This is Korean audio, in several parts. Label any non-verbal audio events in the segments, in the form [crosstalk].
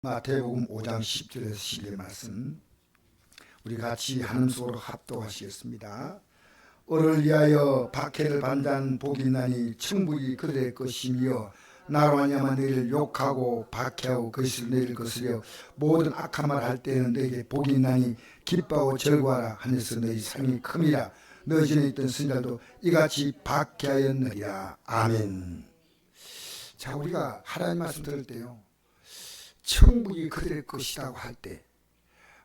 마태복음 5장 10절에서 11의 말씀. 우리 같이 하는 소로 합독하시겠습니다. 어를 위하여 박해를 받는 복이 있나니 천국이 그들의 것이며 나로 하냐만 너희를 욕하고 박해하고 거짓을 너희를 거스려 모든 악한 말 할 때는 너희에게 복이 있나니 기뻐하고 즐거워하라 하면서 너희 상이 큼이라 너희 전에 있던 선자도 이같이 박해하였느니라. 아멘. 자 우리가 하나님 말씀 들을 때요 천국이 그들의 것이라고 할 때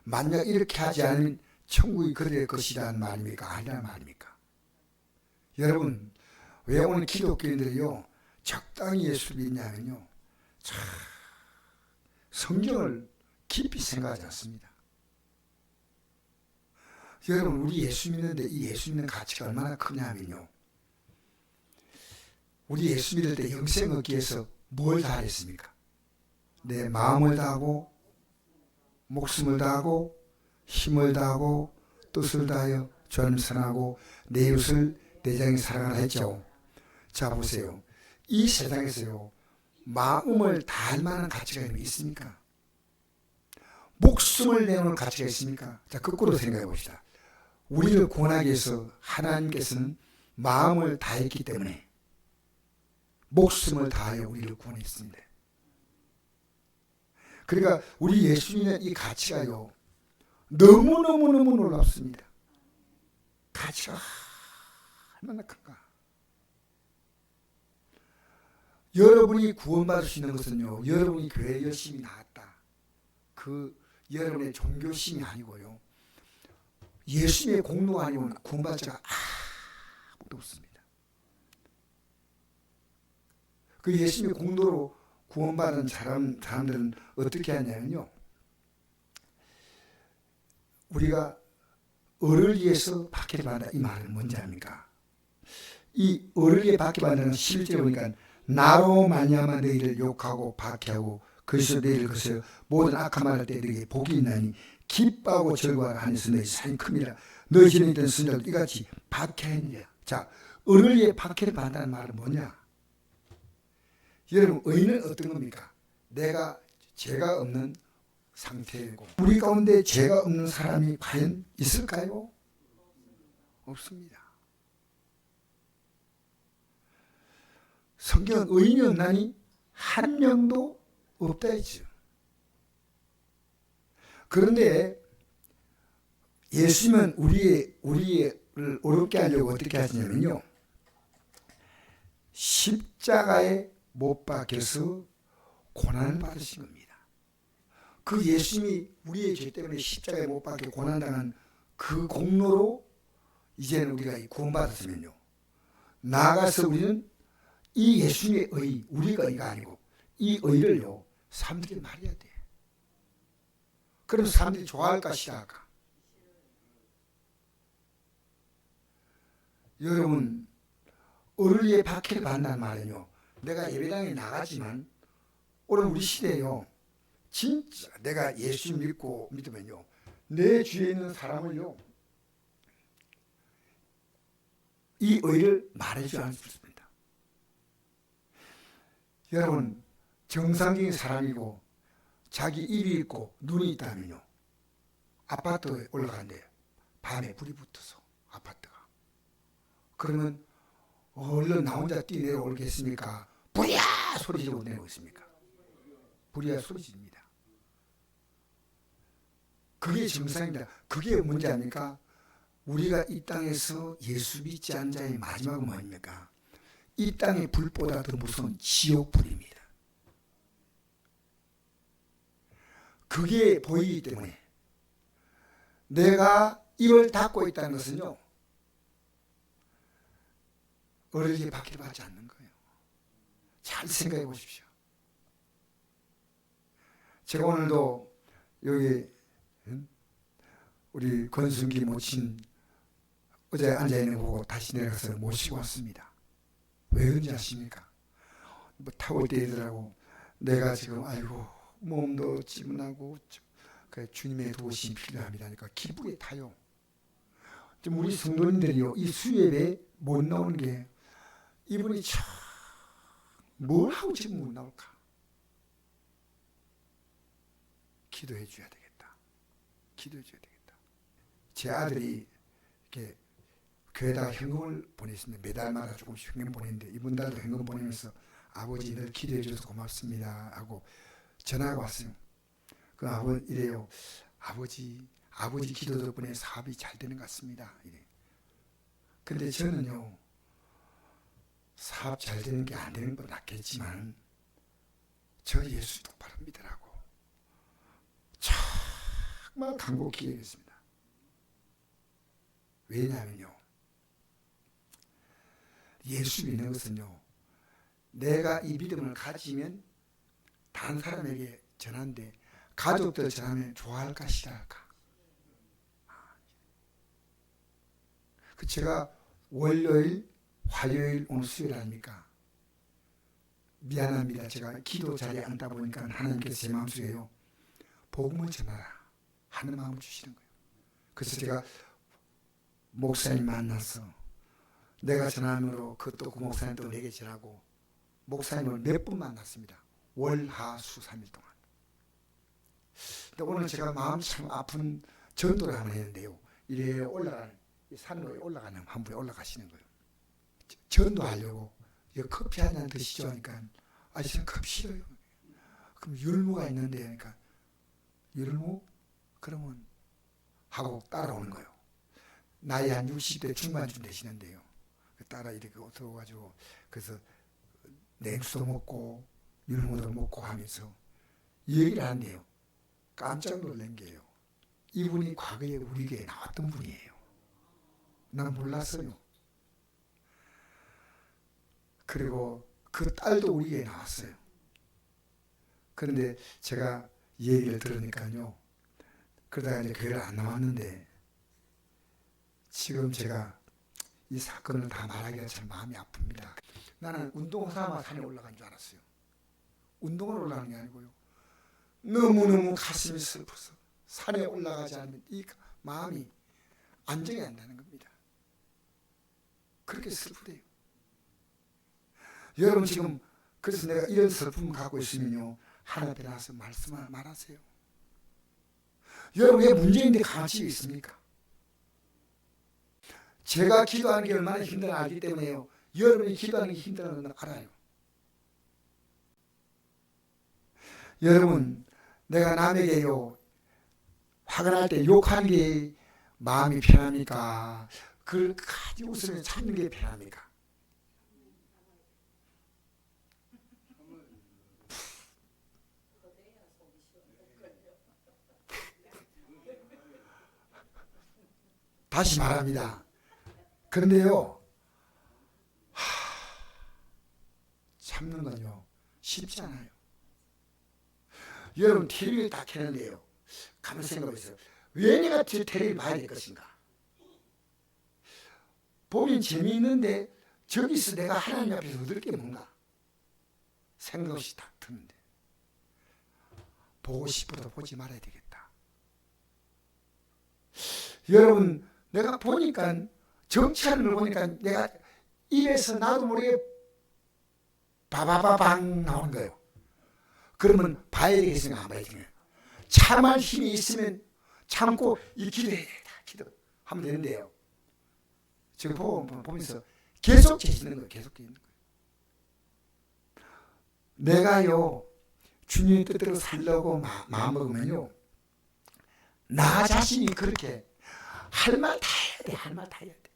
만약 이렇게 하지 않으면 천국이 그들의 것이라는 말입니까? 아니란 말입니까? 여러분 왜 오늘 기독교인들이요 적당히 예수를 믿냐면요 참 성경을 깊이 생각하지 않습니다. 여러분 우리 예수 믿는데 이 예수 믿는 가치가 얼마나 크냐면요 우리 예수 믿을 때 영생 얻기 위해서 뭘 다 했습니까? 내 마음을 다하고 목숨을 다하고 힘을 다하고 뜻을 다하여 주님 사랑하고 내 이웃을 내 장에 사랑하라 했죠. 자 보세요. 이 세상에서요. 마음을 다할 만한 가치가 있습니까? 목숨을 내놓을 가치가 있습니까? 자 거꾸로 생각해 봅시다. 우리를 구원하기 위해서 하나님께서는 마음을 다했기 때문에 목숨을 다하여 우리를 구원했습니다. 그러니까 우리 예수님의 이 가치가요. 너무너무너무 놀랍습니다. 가치가 얼마나 큰가. 여러분이 구원받을 수 있는 것은요. 여러분이 교회 열심히 나왔다. 그 여러분의 종교심이 아니고요. 예수님의 공로가 아니면 구원받을 자가 아무도 없습니다. 그 예수님의 공로로 구원받은 사람, 사람들은 어떻게 하냐면요. 우리가 을을 위해서 박해를 받는다. 이 말은 뭔지 압니까? 이 을을 위해 박해받는 실제 보니까 나로 말미암아 너희를 욕하고 박해하고 그래서 너희를 그래서 모든 악한 말할 때 너희에게 복이 있나니 기뻐하고 즐거워하라 하면서 너희 산이 큽니다. 너희 있던 선자도 이같이 박해했느냐. 자, 을을 위해 박해를 받는다는 말은 뭐냐? 여러분 의는 어떤 겁니까? 내가 죄가 없는 상태이고 우리 가운데 죄가 없는 사람이 과연 있을까요? 없습니다. 성경 의인이 없나니 한 명도 없다 했죠. 그런데 예수님은 우리의 우리를 어렵게 하려고 어떻게 하시냐면요. 십자가에 못 박혀서 고난을 받으신 겁니다. 그 예수님이 우리의 죄 때문에 십자가에 못 박혀 고난당한 그 공로로 이제는 우리가 구원받았으면요. 나아가서 우리는 이 예수님의 의, 우리가 의가 아니고 이 의를요, 사람들이 말해야 돼. 그럼 사람들이 좋아할까 싫어할까? 여러분, 의리에 박해를 받는 말은요, 내가 예배당에 나가지만 오늘 우리 시대에요. 진짜 내가 예수 믿고 믿으면요. 내 주위에 있는 사람을요. 이 의를 말해주지 않습니다. 여러분 정상적인 사람이고 자기 입이 있고 눈이 있다면요. 아파트에 올라간대 밤에 불이 붙어서 아파트가. 그러면 얼른 나 혼자 뛰내려오겠습니까? 불이야! 소리 지르고 내고 있습니까? 불이야 소리 지릅니다. 그게 정상입니다. 그게 문제 아닙니까? 우리가 이 땅에서 예수 믿지 않은 자의 마지막은 뭐입니까? 이 땅의 불보다 더 무서운 지옥불입니다. 그게 보이기 때문에 내가 입을 닫고 있다는 것은요. 어른에게 받기를 받지 않는 거예요. 잘 생각해 보십시오. 제가 오늘도 여기 우리 권순기 모친 어제 앉아 있는 거 보고 다시 내려가서 모시고 왔습니다. 왜 그런지 아십니까? 뭐 타고 뛰더라고 내가 지금 아이고 몸도 찌문하고 그 주님의 도우심이 필요합니다니까 기쁘게 타요. 좀 우리 성도님들이요 이 수예배 못 나오는 게 이분이 참 뭘 하고 지금 못 나올까? 기도해 줘야 되겠다. 기도해 줘야 되겠다. 제 아들이 이렇게 교회다가 현금을 보냈습니다. 매달마다 조금씩 현금 보냈는데 이번 달도 현금 보내면서 아버지 늘 기도해 줘서 고맙습니다 하고 전화가 왔어요. 그 아버지 이래요. 아버지 아버지 기도 덕분에 사업이 잘 되는 것 같습니다. 이래. 근데 저는요 사업 잘 되는 게 안 되는 건 낫겠지만 저 예수 똑바로 믿으라고 정말 간곡히 기도했습니다. 왜냐하면요 예수 믿는 것은요 내가 이 믿음을 가지면 다른 사람에게 전하는데 가족들 전하면 좋아할까 싫어할까 그 제가 월요일 화요일 오늘 수요일 아닙니까 미안합니다 제가 기도 자리에 앉다 보니까 하나님께서 제 마음속에요 복음을 전하라 하는 마음을 주시는 거예요 그래서 제가 목사님 만나서 내가 전함으로 그것도 그 목사님 또 내게 전하고 목사님을 몇분 만났습니다. 월, 하, 수 3일 동안. 근데 오늘 제가 마음 참 아픈 전도를 하나 했는데요. 이래 올라가는, 이 산으로 올라가는 한 분이 올라가시는 거예요. 전도하려고 커피 한 잔 드시죠 하니까 아, 저는 커피 싫어요. 그럼 율무가 있는데 그러니까 율무? 그러면 하고 따라오는 거예요. 나이 한 60대 중반쯤 되시는데요. 그 따라 이렇게 들어가지고 그래서 냉수도 먹고 율무도 먹고 하면서 얘기를 하는데요. 깜짝 놀란 게요. 이분이 과거에 우리 교회에 나왔던 분이에요. 난 몰랐어요. 그리고 그 딸도 우리 교회에 나왔어요. 그런데 제가 얘기를 들으니까요. 그러다가 이제 교회를 안 나왔는데 지금 제가 이 사건을 다 말하기가 참 마음이 아픕니다. 나는 운동을 삼아 산에 올라간 줄 알았어요. 운동을 올라가는 게 아니고요. 너무너무 가슴이 슬퍼서 산에 올라가지 않으면 이 마음이 안정이 안 되는 겁니다. 그렇게 슬프대요. 여러분 지금 그래서 내가 이런 슬픔을 갖고 있으면요. 하나님 앞에 나와서 말씀을 말하세요. 여러분 왜 문제인데 가만히 있습니까? 제가 기도하는 게 얼마나 힘들어 알기 때문에요. 여러분이 기도하는 게 힘들어하는 걸 알아요. 여러분, 내가 남에게요, 화가 날 때 욕하는 게 마음이 편합니까? 그걸 가지고 웃으면 참는 게 편합니까? 다시 말합니다. 그런데요, 하, 참는 건요, 쉽지 않아요. 여러분, TV를 다 켜는데요. 가만 생각해보세요. 왜 내가 TV를 봐야 될 것인가? 보긴 재미있는데, 저기서 내가 하나님 앞에서 얻을 게 뭔가? 생각 없이 딱 듣는데. 보고 싶어도 보지 말아야 되겠다. 여러분, 내가 보니까 정치하는 걸 보니까 내가 입에서 나도 모르게 바바바방 나오는 거예요. 그러면 봐야 되겠으면 안 봐야 되겠어요. 참할 힘이 있으면 참고 이 기도해야. 기도하면 되는데요. 지금 보면서 계속 재시는 거예요. 계속 재시는 거예요. 내가요 주님의 뜻대로 살려고 마음 먹으면요 나 자신이 그렇게 할 말 다 해야 돼. 할 말 다 해야 돼.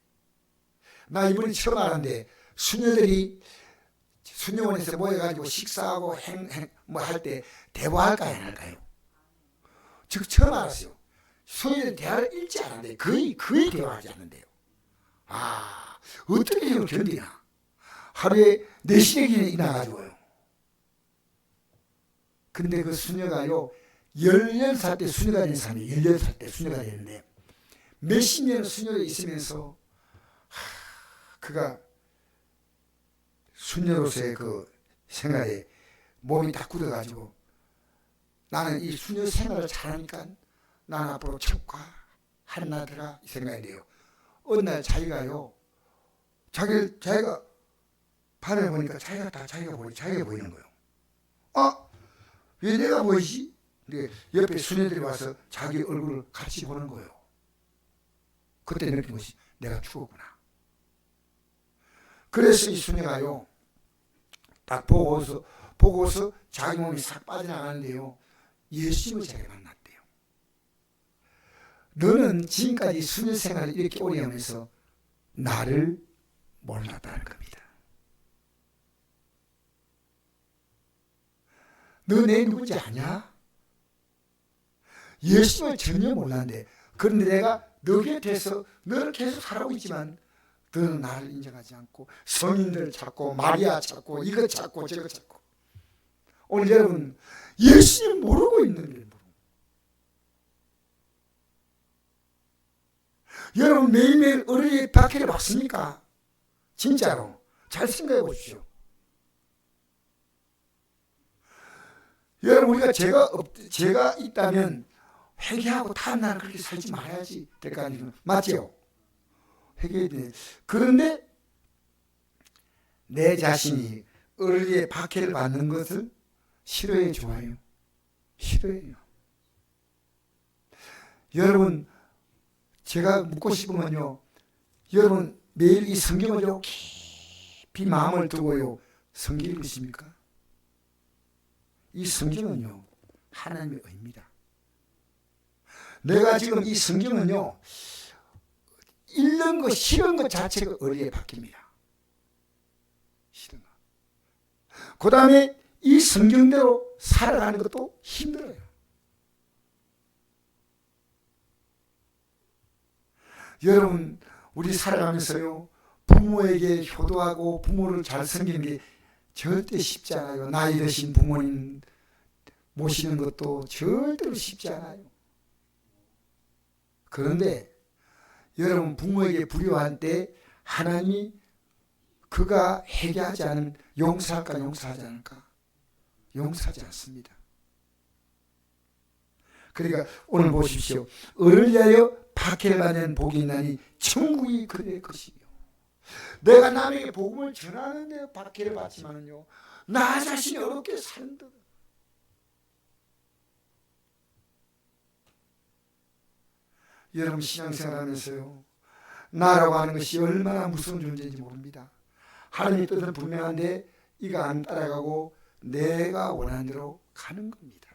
나 이번에 처음 알았는데 수녀들이 수녀원에서 모여가지고 식사하고 행, 행, 뭐 할 때 대화할까요? 안 할까요? 지금 처음 알았어요. 수녀들이 대화를 읽지 않는데 거의, 거의 대화하지 않는데요. 아, 어떻게 이걸 견디나? 하루에 네 시간이 나 가지고요. 근데 그 수녀가요, 16살 때 수녀가 된 사람이 16살 때 수녀가 되는데 몇십 년 수녀에 있으면서 하, 그가 수녀로서의 그 생활에 몸이 다 굳어가지고 나는 이 수녀 생활을 잘하니까 나는 앞으로 척과 하나더라 이 생각이 돼요. 어느 날 자기가요, 자기 자기가 발을 보니까 자기가 다 자기가 보이 자기가 보이는 거예요. 아, 왜 내가 보이지? 근데 옆에 수녀들이 와서 자기 얼굴을 같이 보는 거예요. 그때 느낀 것이 내가 죽었구나. 그래서 이 수녀가요, 딱 보고서, 보고서 자기 몸이 싹 빠져나가는데요, 예수님을 자기 만났대요. 너는 지금까지 수녀 생활을 이렇게 오래 하면서 나를 몰랐다는 겁니다. 너 내 누군지 아냐? 예수님을 전혀 몰랐는데 그런데 내가 너 곁에서 너를 계속 살아오고 있지만 너는 나를 인정하지 않고 성인들 찾고 마리아 찾고 이거 찾고 저거 찾고 오늘 여러분 예수님 모르고 있는 게 모르고 여러분 매일매일 어린이 박해를 받습니까? 진짜로 잘 생각해 보십시오. 여러분 우리가 제가 없, 제가 있다면 회개하고 다음 날 그렇게 살지 말아야지 될 거 아니에요. 맞죠? 회개해야 돼. 그런데 내 자신이 어린이의 박해를 받는 것을 싫어해 좋아요. 싫어해요. 여러분 제가 묻고 싶으면요. 여러분 매일 이 성경을 요 깊이 마음을 두고요 성경 읽으십니까? 이 성경은요 하나님의 의입니다. 내가 지금 이 성경은요 읽는 것 싫은 것 자체가 어리에 박힙니다. 싫은 거. 그 다음에 이 성경대로 살아가는 것도 힘들어요. 여러분 우리 살아가면서요 부모에게 효도하고 부모를 잘 섬기는 게 절대 쉽지 않아요. 나이 드신 부모님 모시는 것도 절대로 쉽지 않아요. 그런데 여러분 부모에게 불효한 때 하나님이 그가 회개하지 않은 용서할까 용서하지 않을까? 용서하지 않습니다. 그러니까 오늘 보십시오. 을을 위하여 박해를 받는 복이 있나니 천국이 그의 것이요. 내가 남에게 복음을 전하는데 박해를 받지만은요. 나 자신이 어렵게 산다. 여러분 신앙생활하면서요. 나라고 하는 것이 얼마나 무서운 존재인지 모릅니다. 하나님의 뜻은 분명한데 이가 안 따라가고 내가 원하는 대로 가는 겁니다.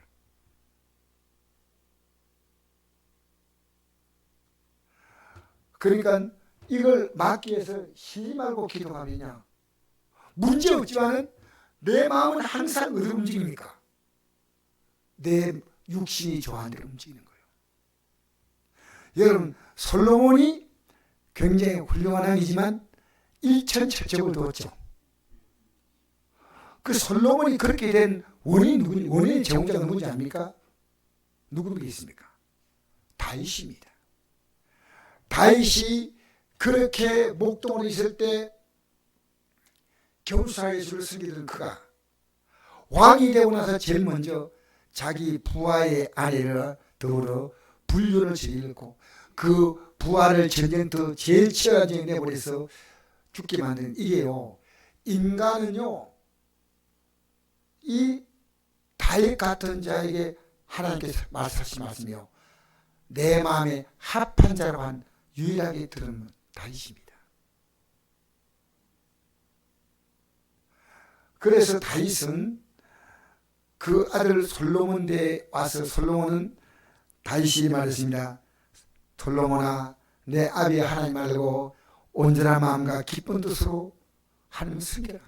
그러니까 이걸 막기 위해서 쉬지 말고 기도하면요. 문제 없지만은 내 마음은 항상 어디로 움직입니까? 내 육신이 좋아하는 대로 움직이는 거예요. 여러분 솔로몬이 굉장히 훌륭한 왕이지만 일천철적을 두었죠. 그 솔로몬이 그렇게 된 원인 누구 원인의 제공자가 누군지 압니까? 누구겠습니까? 다윗입니다. 다윗이 그렇게 목동으로 있을 때 겨우사의 주를 섬기던 그가 왕이 되고 나서 제일 먼저 자기 부하의 아내를 더불어 불륜을 저질렀고 그 부하를 전쟁터 제일 치열한 전쟁 내버려서 죽게 만든 이게요 인간은요 이 다윗 같은 자에게 하나님께서 말씀하신 말씀이요 내 마음에 합한 자로 한 유일하게 들은 다윗입니다. 그래서 다윗은 그 아들 솔로몬 대에 와서 솔로몬은 다윗이 말했습니다. 솔로몬아 내 아비 하나님 말고 온전한 마음과 기쁜 뜻으로 하나님 섬겨라.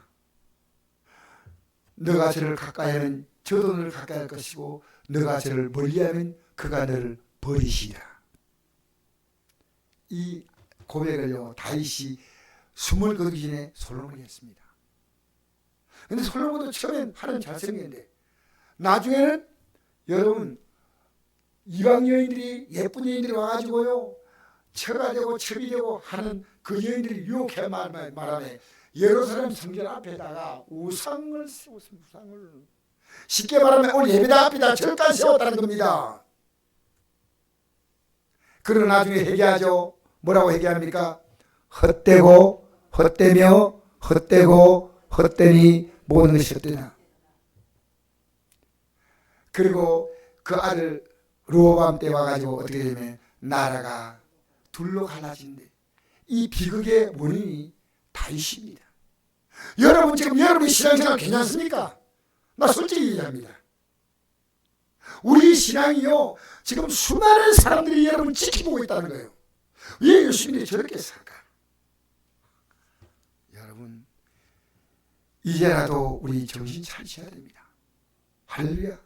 너가 저를 가까이 하면 저도 너를 가까이 할 것이고 너가 저를 멀리하면 그가 너를 버리시리라. 이 고백을요 다윗이 숨을 거두기 전에 솔로몬이 했습니다. 근데 솔로몬도 처음엔 하나님 잘생겼는데 나중에는 여러분 이방 여인들이 예쁜 여인들이 와가지고요 처가 되고 첩이 되고 하는 그 여인들이 유혹해 말하네. 예루살렘 성전 앞에다가 우상을 세웠습니다. 우상을. 쉽게 말하면 오늘 예배당 앞에다 절까지 세웠다는 겁니다. 그러나 나중에 회개하죠. 뭐라고 회개합니까? 헛되고 헛되며 헛되고 헛되니 모든 것이 헛되다. 그리고 그 아들 로밤 때 와가지고 어떻게 되면 나라가 둘로 갈라진대. 이 비극의 원인이 다윗입니다. 여러분 지금 여러분 신앙생활 괜찮습니까? 나 솔직히 얘기합니다. 우리 신앙이요 지금 수많은 사람들이 여러분 지켜보고 있다는 거예요. 왜 예수님이 저렇게 살까? 여러분 이제라도 우리 정신 차리셔야 됩니다. 할렐루야.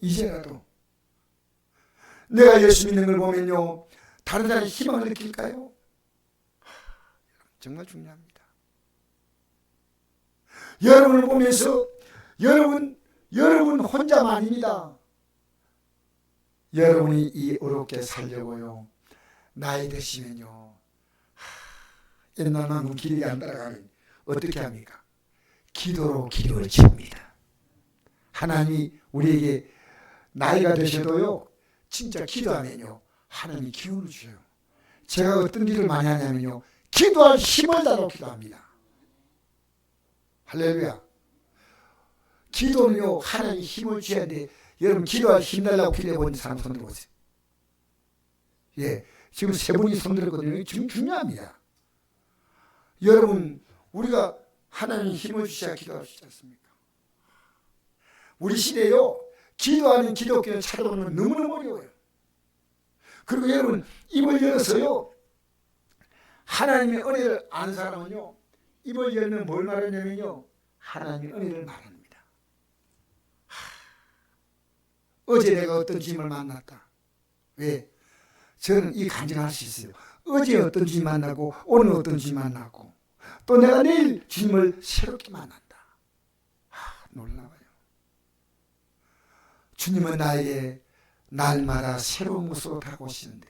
이제라도 내가 예수 믿는 걸 보면요 다른 사람이 희망을 느낄까요? 정말 중요합니다. 여러분을 보면서 여러분 여러분 혼자만 아닙니다. 여러분이 이 어렵게 살려고요. 나이 드시면요. 옛날만큼 길이 안 따라가면 어떻게 합니까? 기도로 기도를 칩니다. 하나님이 우리에게 나이가 되셔도요. 진짜 기도하면요. 하나님이 기운을 주셔요. 제가 어떤 일을 많이 하냐면요. 기도할 힘을 달라고 기도합니다. 할렐루야. 기도는요, 하나님 힘을 줘야 돼. 여러분, 기도할 힘 달라고 기도해 본 사람 손 들어보세요. 예. 지금 세 분이 손 들었거든요. 중, 중요합니다. 여러분, 우리가 하나님 힘을 주셔야 기도할 수 있지 않습니까? 우리 시대요, 기도하는 기독교를 찾아보는 건 너무너무 어려워요. 그리고 여러분, 입을 열어서요, 하나님의 은혜를 아는 사람은요, 입을 열면 뭘 말하냐면요, 하나님의 은혜를 말합니다. 하, 어제 내가 어떤 주님을 만났다. 왜? 저는 이 간증할 수 있어요. 어제 어떤 주님 만나고, 오늘 어떤 주님 만나고, 또 내가 내일 주님을 새롭게 만난다. 하, 놀라워요. 주님은 나에게 날마다 새로운 모습으로 다가오시는데,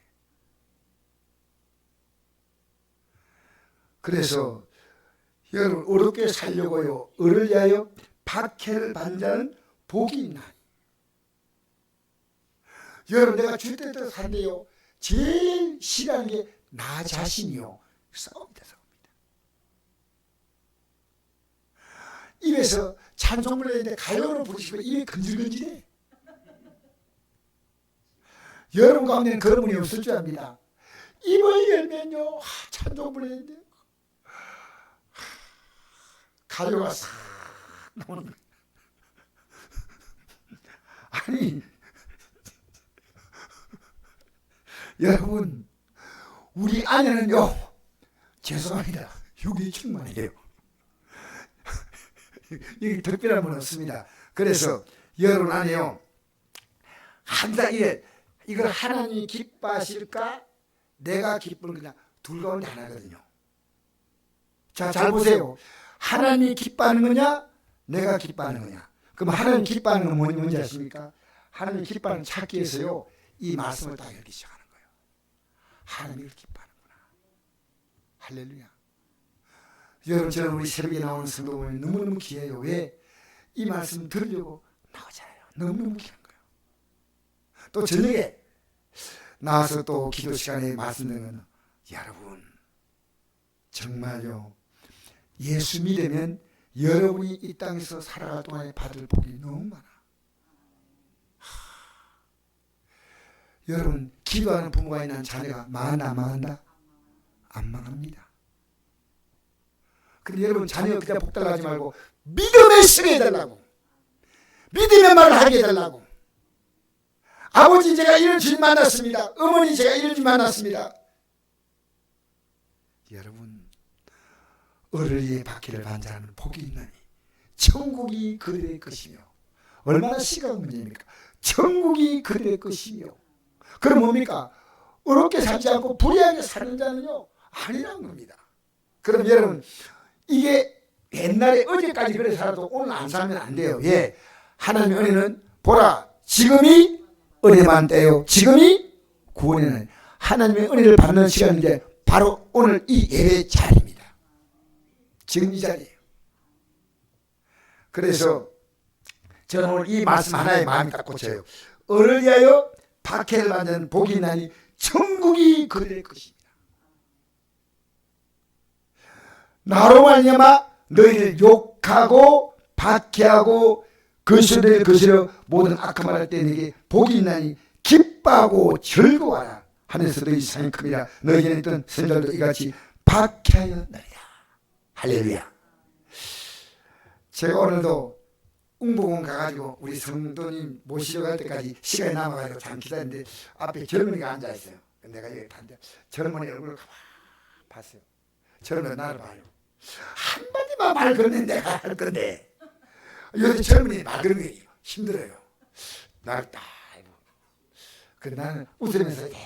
그래서 여러분 어렵게 살려고요. 을을 위하여 박해를 받는 자는 복이 있나니. 여러분 내가 줄 때도 산데요. 제일 싫어하는 게 나 자신이요. 싸웁니다. 싸웁니다. 입에서 찬송을 했는데 가요를 부르시면 입이 근질근질해. 여러분 가운데는 그런 분이 없을 줄 압니다. 입을 열면요. 부르는데 가요가 싹 나오는 거예요. 아니, 여러분, 우리 안에는요, 죄송합니다. 육이 충만해요. 이게 특별한 분 없습니다. 그래서 여러분 안에요, 항상 이게, 이걸 하나님이 기뻐하실까? 내가 기쁘는 그냥 둘 가운데 하나거든요. 자, 잘 보세요. 하나님이 기뻐하는 거냐? 내가 기뻐하는 거냐? 그럼 하나님 기뻐하는 건 뭔지, 아십니까? 하나님 기뻐하는 찾기 위해서요, 이 말씀을 딱 읽기 시작하는 거예요. 하나님을 기뻐하는구나. 할렐루야. 여러분, 저는 우리 새벽에 나오는 성도 보면 너무너무 귀해요. 왜? 이 말씀 들으려고 나오잖아요. 너무너무 거예요. 또 저녁에 나와서 또 기도 시간에 말씀 듣는 여러분, 정말요, 예수 믿으면 여러분이 이 땅에서 살아갈 동안에 받을 복이 너무 많아. 하, 여러분 기도하는 부모가 있는 자녀가 망한다 안 망한다? 안 망합니다. 근데 여러분 자녀 그냥 복 달라하지 말고 믿음의 쓰게 해달라고 믿음의 말을 하게 해달라고 아버지 제가 이런 주님 만났습니다. 어머니 제가 이런 주님 만났습니다. 여러분 위해 받기를 반자하는 복이 있나니 천국이 그들의 것이며 얼마나 심각한 문제입니까? 천국이 그들의 것이며 그럼 뭡니까? 어렵게 살지 않고 불의하게 사는 자는요 아니란 겁니다. 그럼 여러분 이게 옛날에 어제까지 그래 살아도 오늘 안 살면 안 돼요. 예, 하나님의 은혜는 보라 지금이 은혜만 때요. 지금이 구원에는 하나님의 은혜를 받는 시간인데 바로 오늘 이 예배 자리입니다. 지금 이 자리예요. 그래서 저는 오늘 이 말씀 하나에 마음이 딱 꽂혀요. 을을 위하여 박해를 받는 복이 나니 천국이 그들의 것입니다. 나로 말미암아 너희를 욕하고 박해하고 거스려 거스려 모든 악한 말 할 때 내게 복이 있나니 기뻐하고 즐거워하라. 하면서 너희 상이 큽니다. 너희에는 있던 선자들도 이같이 너희야 할렐루야. 제가 오늘도 웅보공 가가지고 우리 성도님 모시러 갈 때까지 시간이 남아가지고 잠 기다렸는데 앞에 젊은이가 앉아있어요. 내가 여기 봤는데 젊은이 얼굴을 가만 봤어요. 젊은이 나를 봐요. 한마디만 말 걸면 내가 할 건데 요새 젊은이 말 그런 게 힘들어요 나를 딱그 나는 웃으면서 예,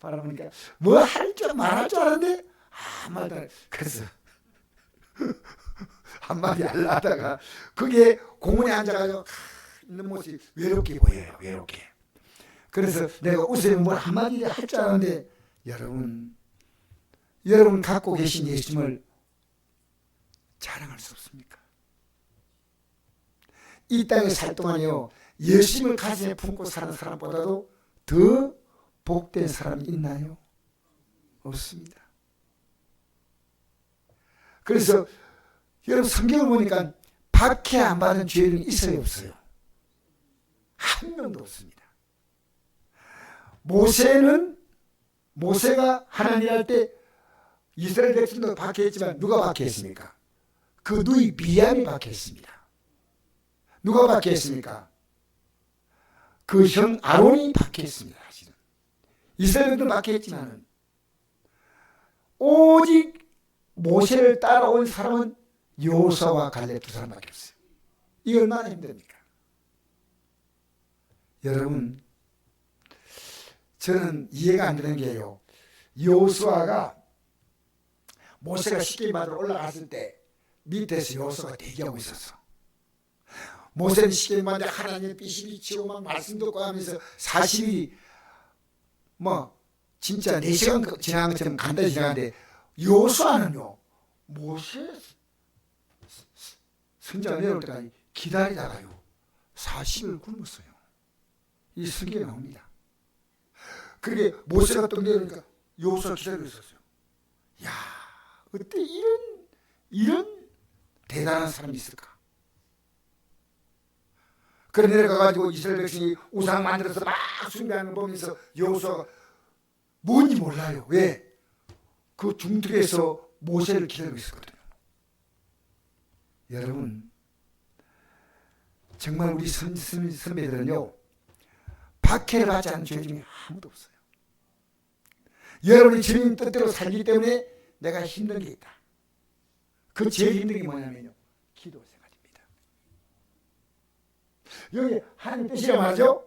바라보니까 뭐 할 줄 말할 줄 알았는데 해. 그래서 [laughs] 한마디 하려 하다가 그게 공원에 앉아가지고 있는 모습이 외롭게 보여요 외롭게 그래서 내가 웃으면 뭘 한마디 할 줄 알았는데 여러분 여러분 갖고 계신 예수님을 자랑할 수 없습니까? 이 땅에 살 동안요 예수님을 가슴에 품고 사는 사람보다도 더 복된 사람이 있나요? 없습니다. 그래서 여러분 성경을 보니까 박해 안 받은 죄인은 있어요 없어요? 한 명도 없습니다. 모세는 모세가 하나님 할 때 이스라엘 백성도 박해했지만 누가 박해했습니까? 그 누이 비암이 박해했습니다. 누가 박해했습니까? 그 형 아론이 박해했습니다. 사실은 이스라엘도 박해했지만 오직 모세를 따라온 사람은 요사와 갈렙 두 사람밖에 없어요. 이 얼마나 힘듭니까? 여러분, 저는 이해가 안 되는 게요. 요수아가 모세가 십계기 만으로 올라갔을 때 밑에서 요수아가 대기하고 있었어. 모세는 만에 하나님의 빛이 막 말씀 듣고 하면서 40이 뭐 진짜 4시간 지난 것처럼 간단히 지나가는데 요수아는요 모세 선자 내려올 때까지 기다리다가요 40을 굶었어요. 이 성경에 나옵니다. 그게 모세가 또 내려오니까 요수아 기다리고 있었어요. 야 어때 이런 이런 대단한 사람이 있을까? 그래 내려가가지고 이스라엘 백성이 우상 만들어서 막 숭배하는 거 보면서 여호수아가 뭔지 몰라요. 왜? 그 중턱에서 모세를 기다리고 있었거든요. 여러분, 정말 우리 선배들은요, 박해를 받지 않은 죄 중에 아무도 없어요. 여러분이 주님 뜻대로 살기 때문에 내가 힘든 게 있다. 그 제일 힘든 게 뭐냐면요, 기도 생활입니다. 여기 하나님 뜻이라 말하죠.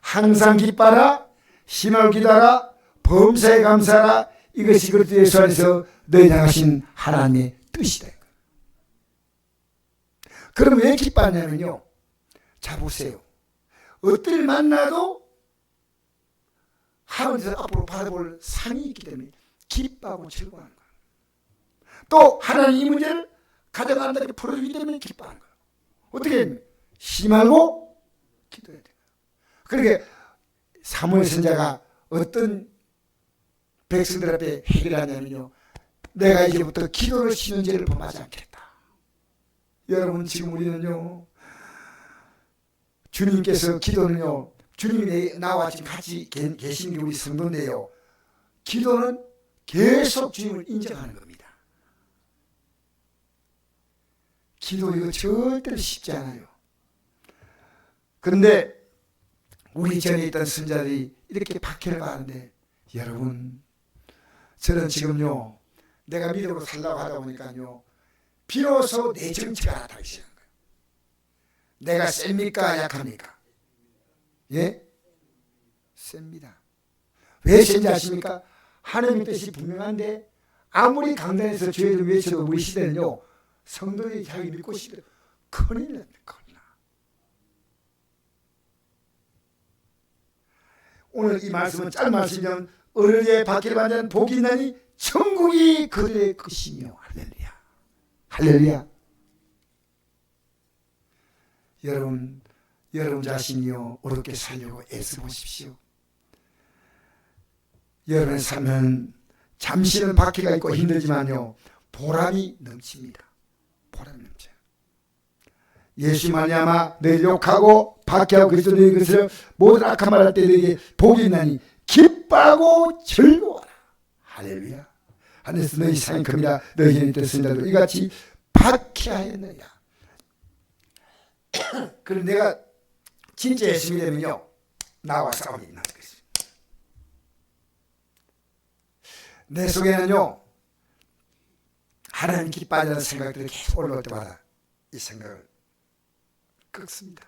항상 기뻐라, 신을 기다라, 범사에 감사하라, 이것이 그리스도의 수 안에서 너희 향하신 하나님의 뜻이다. 그럼 왜 기뻐하냐면요. 자 보세요. 어떨 만나도 하나님께서 앞으로 받아볼 상이 있기 때문에 기뻐하고 즐거워하는 거예요. 또 하나님 이 문제를 가져간다고 풀어주기 때문에 기뻐하는 거예요. 어떻게 심하고 기도해야 돼요. 그러니까 사무엘 선자가 어떤 백성들 앞에 해결하냐면요. 내가 이제부터 기도를 쉬는 죄를 범하지 않겠다. 여러분 지금 우리는요. 주님께서 기도는요. 주님이 나와 지금 같이 계신 게 우리 성도인데요. 기도는 계속 주님을 인정하는 겁니다. 기도 이거 절대로 쉽지 않아요. 그런데 우리 전에 있던 선자들이 이렇게 박해를 받는데 여러분 저는 지금요 내가 믿음으로 살라고 하다 보니까요 비로소 내 정체가 나타나기 시작한 거예요. 내가 셉니까 약합니까? 예? 셉니다. 왜 센지 아십니까? 하나님의 뜻이 분명한데 아무리 강단에서 죄를 외쳐도 우리 시대는요 성도들이 자기 믿고 싶대 큰일 납니다. 큰일 나. 오늘 이 말씀은 짧은 말씀이면 어른의 받기를 받는 복이 있나니 천국이 그들의 것이며. 할렐루야. 할렐루야. 여러분 여러분 자신이요. 어렵게 살려고 애써보십시오. 여러분의 삶은 잠시는 박해가 있고 힘들지만요. 보람이 넘칩니다. 보람이 넘쳐요. 예수 말미암아 너희 욕하고 박해하고 그리스도 너희 그것을 모든 악한 말 할 때 너희에게 복이 있나니 기뻐하고 즐거워라. 할렐루야. 하늘에서 너희 상이 큽니다 너희 뜻은 자도 이같이 박해하였느냐 [coughs] 그럼 내가 진짜 예수님이 되면요. 나와 싸움이 있는 것이 내 속에는요 하나님 기뻐하는 생각들이 계속 올라올 때마다 이 생각을 꺾습니다